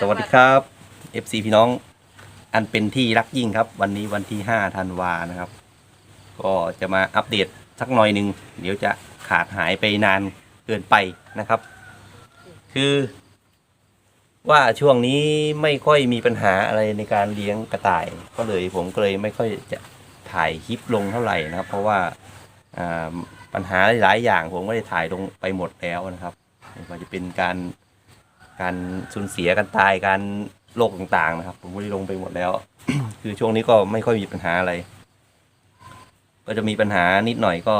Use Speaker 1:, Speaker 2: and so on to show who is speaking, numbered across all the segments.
Speaker 1: สวัสดีครับ FC พี่น้อง อันเป็นที่รักยิ่งครับ วันนี้วันที่5ธันวานะครับ ก็จะมาอัปเดตสักหน่อยหนึ่งเดี๋ยวจะขาดหายไปนานเกินไปนะครับ คือ ว่าช่วงนี้ไม่ค่อยมีปัญหาอะไรในการเลี้ยงกระต่าย ก็เลยผมก็เลยไม่ค่อยจะถ่ายคลิปลงเท่าไหร่นะครับ เพราะว่าปัญหาหลายๆอย่างผมก็ได้ถ่ายลงไปหมดแล้วนะครับไม่ว่าจะเป็นการ การสูญเสียการตายการโรคต่างๆนะครับ ผมก็ได้ลงไปหมดแล้ว คือช่วงนี้ก็ไม่ค่อยมีปัญหาอะไร ก็จะมีปัญหานิดหน่อยก็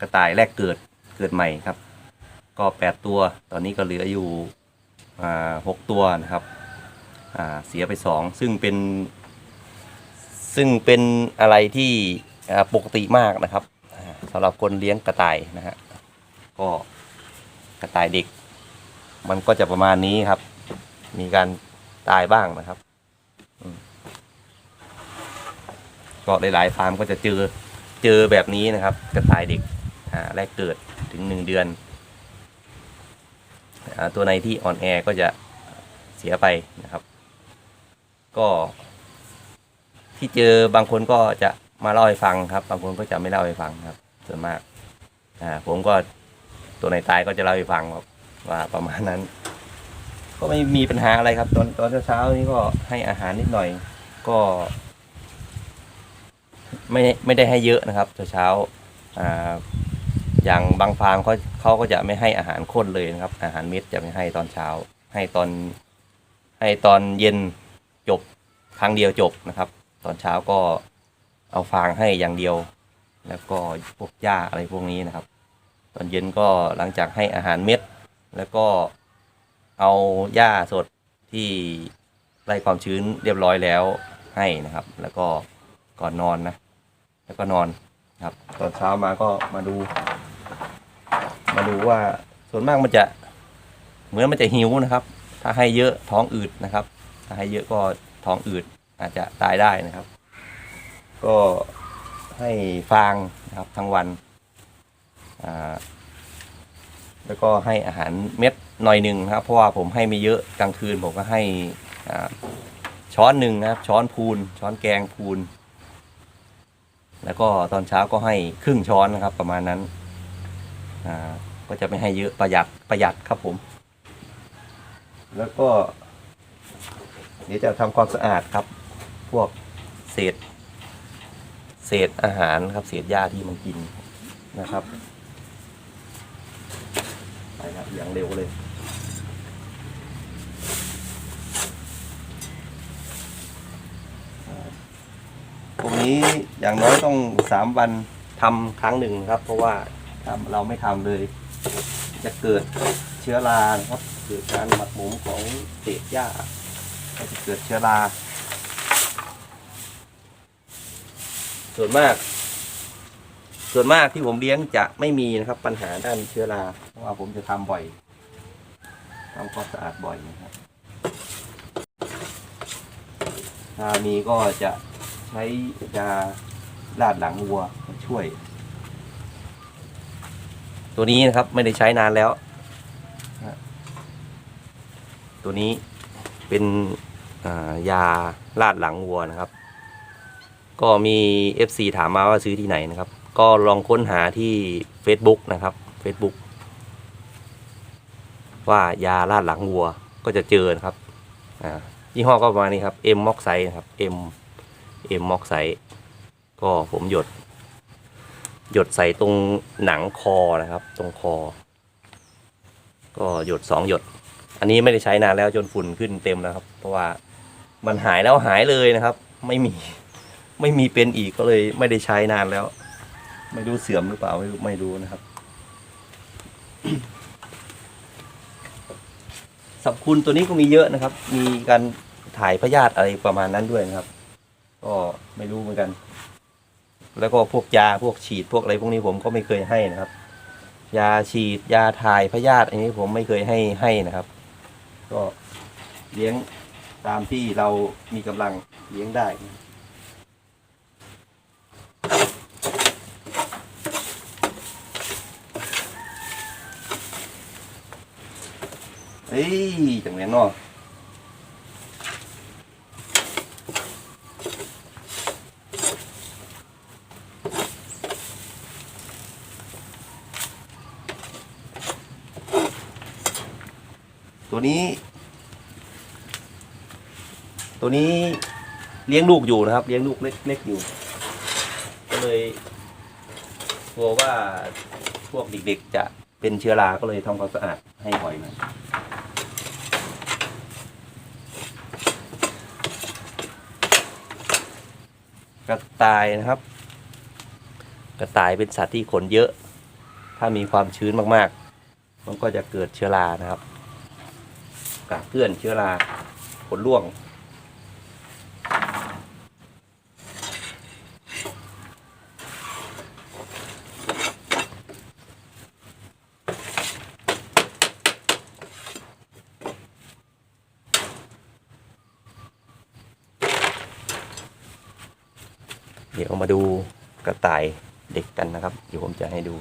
Speaker 1: กระต่ายแรกเกิดเกิดใหม่ครับ ก็แปดตัว ตอนนี้ก็เหลืออยู่หกตัวนะครับเสียไปสองซึ่งเป็น ซึ่งเป็นอะไรที่ปกติมากนะครับสำหรับคนเลี้ยงกระต่ายนะฮะก็กระต่ายเด็ก มันก็จะประมาณนี้ครับ มีการตายบ้างนะครับอืมก็หลายๆฟาร์มก็จะเจอเจอแบบนี้นะครับกระต่ายเด็กอ่าแรกเกิดถึงหนึ่งเดือนอาตัวในที่อ่อนแอก็จะเสียไปนะครับ ก็ ที่เจอบางคนก็จะมาเล่าให้ฟังครับ บางคนก็จะไม่เล่าให้ฟังครับ ส่วนมากอ่าผมก็ตัวในตายก็จะเล่าให้ฟังครับ ว่าประมาณนั้น ก็ไม่มีปัญหาอะไรครับ ตอนตอนเช้าๆนี้ก็ให้อาหารนิดหน่อย ก็ ไม่ไม่ได้ให้เยอะนะครับเช้าๆอ่าอย่างบางฟาร์มเขาเขาก็จะไม่ให้อาหารข้นเลยนะครับ อาหารเม็ดจะไม่ให้ตอนเช้า ให้ตอนให้ตอนเย็นจบครั้งเดียวจบนะครับ ตอนเช้าก็เอาฟางให้อย่างเดียว แล้วก็พวกหญ้าอะไรพวกนี้นะครับ ตอนเย็นก็หลังจากให้อาหารเม็ด แล้วก็เอาหญ้าสดที่ไล่ความชื้นเรียบร้อยแล้วให้นะครับ แล้วก็ก่อนนอนนะ แล้วก็นอนครับตอนเช้ามาก็มาดู มาดูว่าส่วนมากมันจะ เหมือนมันจะหิวนะครับ ถ้าให้เยอะท้องอืดนะครับ ถ้าให้เยอะก็ท้องอืดอาจจะตายได้นะครับ ก็ให้ฟางนะครับทั้งวันอ่า แล้วก็ให้อาหารเม็ดหน่อยหนึ่งนะครับ เพราะว่าผมให้ไม่เยอะกลางคืนผมก็ให้ช้อนหนึ่งนะครับ ช้อนพูน ช้อนแกงพูน แล้วก็ตอนเช้าก็ให้ครึ่งช้อนนะครับ ประมาณนั้นก็จะไม่ให้เยอะประหยัดประหยัดครับผม แล้วก็ เดี๋ยวจะทำความสะอาดครับ พวกเศษ เศษอาหารครับ เศษหญ้าที่มันกินนะครับไปครับ อย่างเร็วเลย พวกนี้อย่างน้อยต้องสามวันทำครั้งหนึ่งครับ เพราะว่าทำเราไม่ทำเลย จะเกิดเชื้อราครับเกิดการหมักหมมของเศษหญ้าก็จะเกิดเชื้อราส่วนมาก ส่วนมากที่ผมเลี้ยงจะไม่มีนะครับ ปัญหาด้านเชื้อราเพราะว่าผมจะทำบ่อยทำความสะอาดบ่อยนะครับถ้ามีก็จะใช้ยาลาดหลังวัวมาช่วย ตัวนี้นะครับไม่ได้ใช้นานแล้ว ตัวนี้เป็นายาลาดหลังวัวนะครับ ก็มี FC ถามมาว่าซื้อที่ไหนนะครับ ก็ลองค้นหาที่ Facebook นะครับ Facebook ว่ายาลาดหลังวัวก็จะเจอนะครับอ่ายี่ห้อก็ประมาณนี้ครับ M ม็อกไซนะครับ M M ม็อกไซก็ผมหยด หยดใส่ตรงหนังคอนะครับ ตรงคอ ก็หยดสองหยด อันนี้ไม่ได้ใช้นานแล้วจนฝุ่นขึ้นเต็มแล้วครับ เพราะว่ามันหายแล้วหายเลยนะครับ ไม่มีไม่มีเป็นอีกก็เลยไม่ได้ใช้นานแล้ว ไม่รู้เสื่อมหรือเปล่าไม่รู้ไม่รู้นะครับสรรพคุณตัวนี้ก็มีเยอะนะครับ มีการถ่ายพยาธิอะไรประมาณนั้นด้วยนะครับ ก็ไม่รู้เหมือนกัน แล้วก็พวกยาพวกฉีดพวกอะไรพวกนี้ผมก็ไม่เคยให้นะครับ ยาฉีดยาถ่ายพยาธิอันนี้ผมไม่เคยให้ให้นะครับ ก็เลี้ยงตามที่เรามีกำลังเลี้ยงได้ เอ้ยจังเวียนเนาะตัวนี้ ตัวนี้เลี้ยงลูกอยู่นะครับ เลี้ยงลูกเล็กๆอยู่ ก็เลยกลัวว่าพวกเด็กๆจะเป็นเชื้อรา ก็เลยทำความสะอาดให้หอยหน่ กระต่ายนะครับ กระต่ายเป็นสัตว์ที่ขนเยอะ ถ้ามีความชื้นมากๆ มันก็จะเกิดเชื้อรานะครับกัดเพื่อนเชื้อราขนร่วง เดี๋ยวมาดูกระต่ายเด็กกันนะครับ เดี๋ยวผมจะให้ดู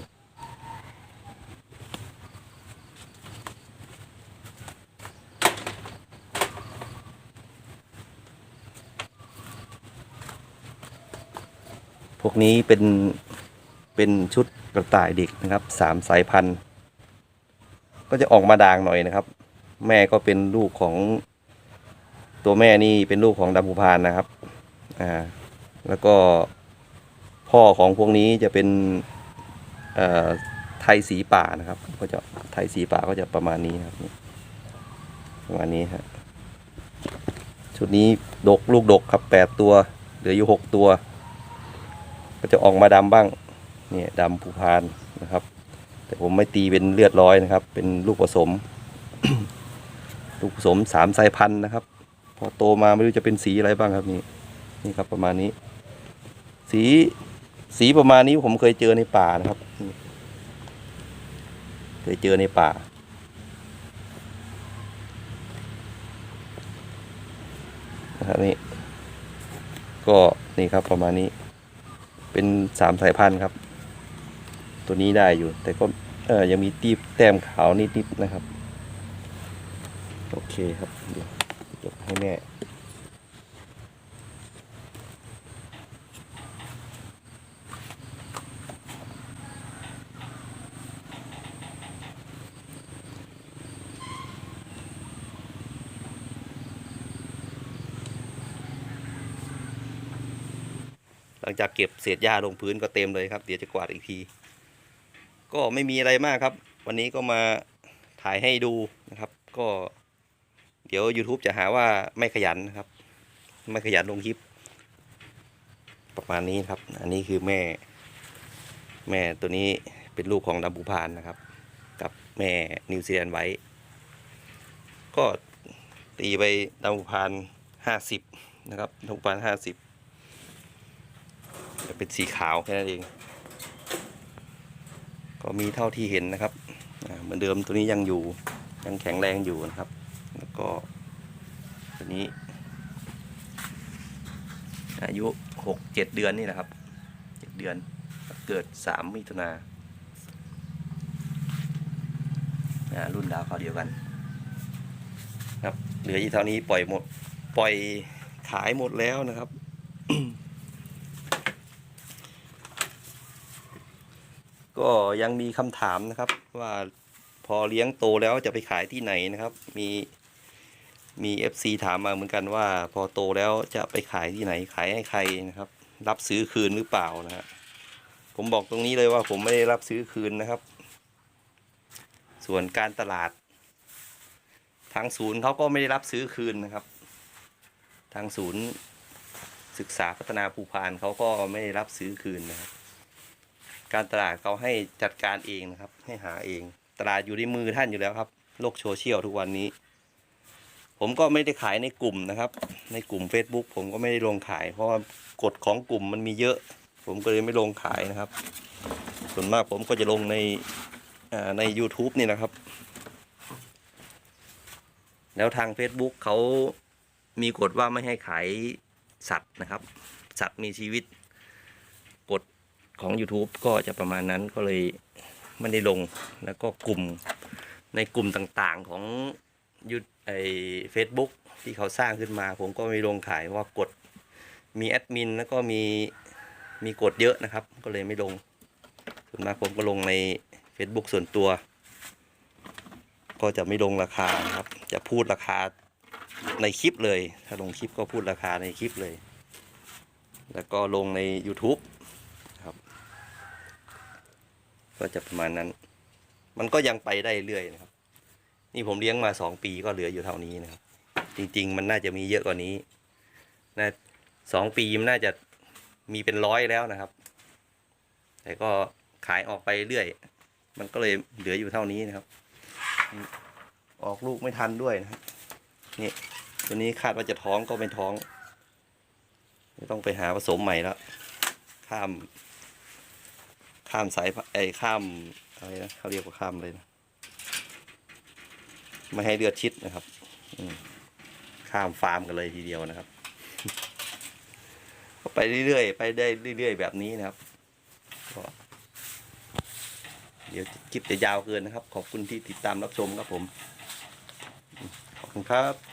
Speaker 1: พวกนี้เป็นเป็นชุดกระต่ายเด็กนะครับสามสายพันธุ์ ก็จะออกมาด่างหน่อยนะครับ แม่ก็เป็นลูกของตัวแม่นี่เป็นลูกของดำพูพานนะครับ อ่า แล้วก็พ่อของพวกนี้จะเป็นไทยสีป่านะครับก็จะไทยสีป่าก็จะประมาณนี้ครับประมาณนี้ฮะชุดนี้ดกลูกดกครับแปดตัว เหลืออยู่หกตัว ก็จะออกมาดำบ้างเนี่ยดำผูพานนะครับ แต่ผมไม่ตีเป็นเลือดร้อยนะครับ เป็นลูกผสม ลูกผสมสามสายพันธุ์นะครับ พอโตมาไม่รู้จะเป็นสีอะไรบ้างครับนี่นี่ครับประมาณนี้ สีสีประมาณนี้ผมเคยเจอในป่านะครับ เคยเจอในป่า นะครับนี่ ก็นี่ครับประมาณนี้ เป็นสามสายพันธุ์ครับ ตัวนี้ได้อยู่ แต่ก็เออยังมีตีบแต้มขาวนิดๆนะครับ โอเคครับเดี๋ยวให้แม่ หลังจากเก็บเศษหญ้าลงพื้นก็เต็มเลยครับ เดี๋ยวจะกวาดอีกที ก็ไม่มีอะไรมากครับ วันนี้ก็มาถ่ายให้ดูนะครับ ก็ เดี๋ยว YouTube จะหาว่าไม่ขยันนะครับ ไม่ขยันลงคลิป ประมาณนี้ครับ อันนี้คือแม่ แม่ตัวนี้เป็นลูกของดัมบูพานนะครับ กับแม่นิวซีแลนด์ไว้ ก็ตีไปดัมบูพานห้าสิบนะครับดัมบูพานห้าสิบ จะเป็นสีขาวแค่นั้นเอง ก็มีเท่าที่เห็นนะครับเหมือนเดิมตัวนี้ยังอยู่ยังแข็งแรงอยู่นะครับ แล้วก็ตัวนี้ อายุหกเจ็ดเดือนนี่นะครับเจ็ดเดือนเกิดสามมิถุนารุ่นดาวเขาเดียวกันครับเหลืออีกเท่านี้ปล่อยหมดปล่อยขายหมดแล้วนะครับ ก็ยังมีคำถามนะครับ ว่าพอเลี้ยงโตแล้วจะไปขายที่ไหนนะครับ มีมี FC ถามมาเหมือนกันว่า พอโตแล้วจะไปขายที่ไหนขายให้ใครนะครับ รับซื้อคืนหรือเปล่านะฮะผมบอกตรงนี้เลยว่าผมไม่ได้รับซื้อคืนนะครับ ส่วนการตลาด ทางศูนย์เขาก็ไม่ได้รับซื้อคืนนะครับ ทางศูนย์ศึกษาพัฒนาภูพานเขาก็ไม่ได้รับซื้อคืนนะครับ การตลาดเขาให้จัดการเองนะครับ ให้หาเอง ตลาดอยู่ในมือท่านอยู่แล้วครับ โลกโซเชียลทุกวันนี้ ผมก็ไม่ได้ขายในกลุ่มนะครับ ในกลุ่ม Facebook ผมก็ไม่ได้ลงขาย เพราะว่ากฎของกลุ่มมันมีเยอะ ผมก็เลยไม่ลงขายนะครับ ส่วนมากผมก็จะลงในใน YouTube นี่นะครับ แล้วทาง Facebook เขามีกฎว่าไม่ให้ขายสัตว์นะครับ สัตว์มีชีวิต ของ YouTube ก็จะประมาณนั้นก็เลยไม่ได้ลงแล้วก็กลุ่มในกลุ่มต่างๆของยูไอเฟซบุ๊กที่เขาสร้างขึ้นมา ผมก็ไม่ลงขายว่ากฎมีแอดมินแล้วก็มีมีกฎเยอะนะครับ ก็เลยไม่ลงส่วนมากผมก็ลงใน Facebook ส่วนตัว ก็จะไม่ลงราคาครับ จะพูดราคาในคลิปเลย ถ้าลงคลิปก็พูดราคาในคลิปเลย แล้วก็ลงใน YouTube ก็จะประมาณนั้น มันก็ยังไปได้เรื่อยนะครับ นี่ผมเลี้ยงมาสองปีก็เหลืออยู่เท่านี้นะครับ จริง ๆ มันน่าจะมีเยอะกว่านี้นะสองปีมันน่าจะมีเป็นร้อยแล้วนะครับ แต่ก็ขายออกไปเรื่อย มันก็เลยเหลืออยู่เท่านี้นะครับ ออกลูกไม่ทันด้วยนะครับนี่ตัวนี้คาดว่าจะท้องก็เป็นท้อง ต้องไปหาผสมใหม่แล้ว ข้าม ข้ามสายไอ้ข้ามอะไรนะเขาเรียกว่าข้ามเลยนะไม่ให้เลือดชิดนะครับอืข้ามฟาร์มกันเลยทีเดียวนะครับก็ไปเรื่อยๆไปได้เรื่อยๆแบบนี้นะครับก็เดี๋ยวคลิปจะยาวเกินนะครับ ขอบคุณที่ติดตามรับชมครับผม ขอบคุณครับ